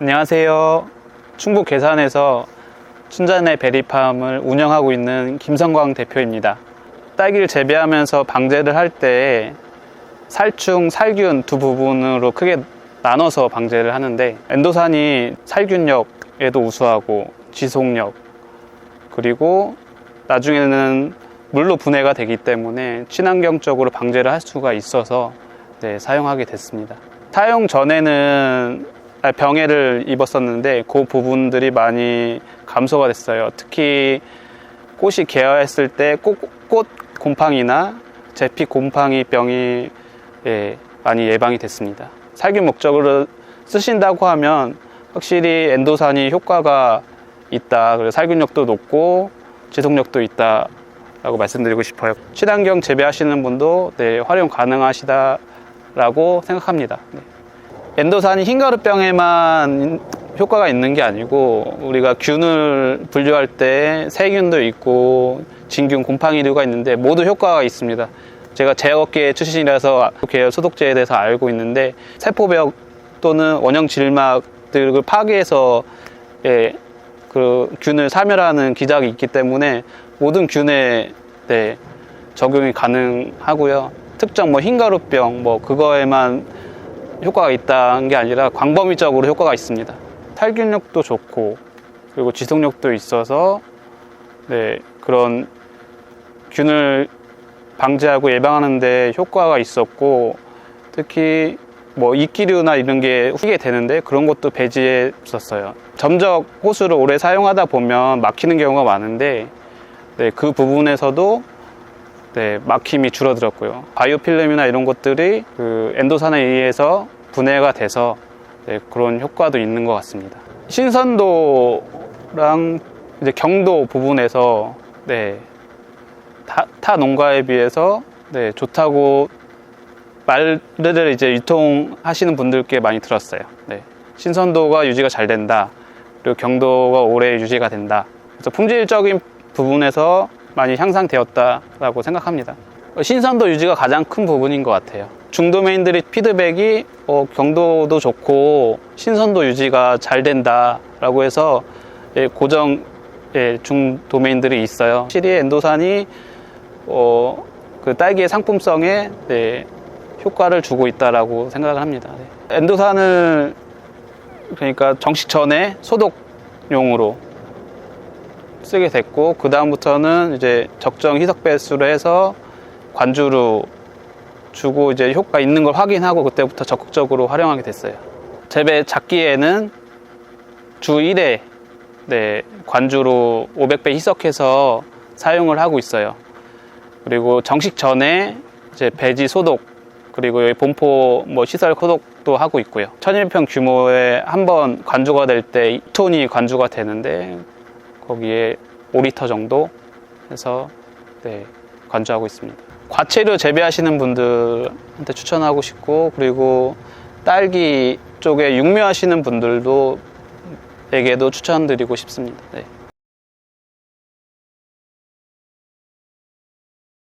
안녕하세요. 충북 괴산에서 춘자네 베리팜을 운영하고 있는 김성광 대표입니다. 딸기를 재배하면서 방제를 할 때 살충, 살균 두 부분으로 크게 나눠서 방제를 하는데 엔도산이 살균력에도 우수하고 지속력 그리고 나중에는 물로 분해가 되기 때문에 친환경적으로 방제를 할 수가 있어서 네, 사용하게 됐습니다. 사용 전에는 아, 병해를 입었었는데 그 부분들이 많이 감소가 됐어요. 특히 꽃이 개화했을 때 꽃, 꽃 곰팡이나 제피 곰팡이 병이 예, 많이 예방이 됐습니다. 살균 목적으로 쓰신다고 하면 확실히 엔도산이 효과가 있다. 그리고 살균력도 높고 지속력도 있다 라고 말씀드리고 싶어요. 친환경 재배하시는 분도 네, 활용 가능하시다라고 생각합니다. 네. 엔도산이 흰가루병에만 효과가 있는 게 아니고 우리가 균을 분류할 때 세균도 있고 진균, 곰팡이류가 있는데 모두 효과가 있습니다. 제가 제어업계 출신이라서 계열 소독제에 대해서 알고 있는데 세포벽 또는 원형 질막들을 파괴해서 예, 그 균을 사멸하는 기작이 있기 때문에 모든 균에 네, 적용이 가능하고요. 특정 뭐 흰가루병 뭐 그거에만 효과가 있다는 게 아니라 광범위적으로 효과가 있습니다. 살균력도 좋고 그리고 지속력도 있어서 네, 그런 균을 방지하고 예방하는데 효과가 있었고 특히 뭐 이끼류나 이런 게 후게 되는데 그런 것도 배제했었어요. 점적 호수를 오래 사용하다 보면 막히는 경우가 많은데 네, 그 부분에서도 네, 막힘이 줄어들었고요. 바이오필름이나 이런 것들이 그 엔도산에 의해서 분해가 돼서 네, 그런 효과도 있는 것 같습니다. 신선도랑 이제 경도 부분에서 네, 타, 타 농가에 비해서 네, 좋다고 말들을 이제 유통하시는 분들께 많이 들었어요. 네. 신선도가 유지가 잘 된다. 그리고 경도가 오래 유지가 된다. 그래서 품질적인 부분에서 많이 향상되었다라고 생각합니다. 신선도 유지가 가장 큰 부분인 것 같아요. 중도메인들의 피드백이 어, 경도도 좋고 신선도 유지가 잘 된다라고 해서 예, 고정 예, 중도메인들이 있어요. 확실히 엔도산이 어, 그 딸기의 상품성에 네, 효과를 주고 있다라고 생각을 합니다. 네. 엔도산을 그러니까 정식 전에 소독용으로 쓰게 됐고 그 다음부터는 이제 적정 희석 배수를 해서 관주로 주고 이제 효과 있는 걸 확인하고 그때부터 적극적으로 활용하게 됐어요. 재배 작기에는 주 1회 네, 관주로 500배 희석해서 사용을 하고 있어요. 그리고 정식 전에 이제 배지 소독 그리고 여기 본포 뭐 시설 소독도 하고 있고요. 1000일평 규모의 한번 관주가 될 때 2톤이 관주가 되는데 거기에 5리터 정도 해서 네, 관주하고 있습니다. 과채료 재배하시는 분들한테 추천하고 싶고 그리고 딸기 쪽에 육묘하시는 분들도 에게도 추천드리고 싶습니다. 네.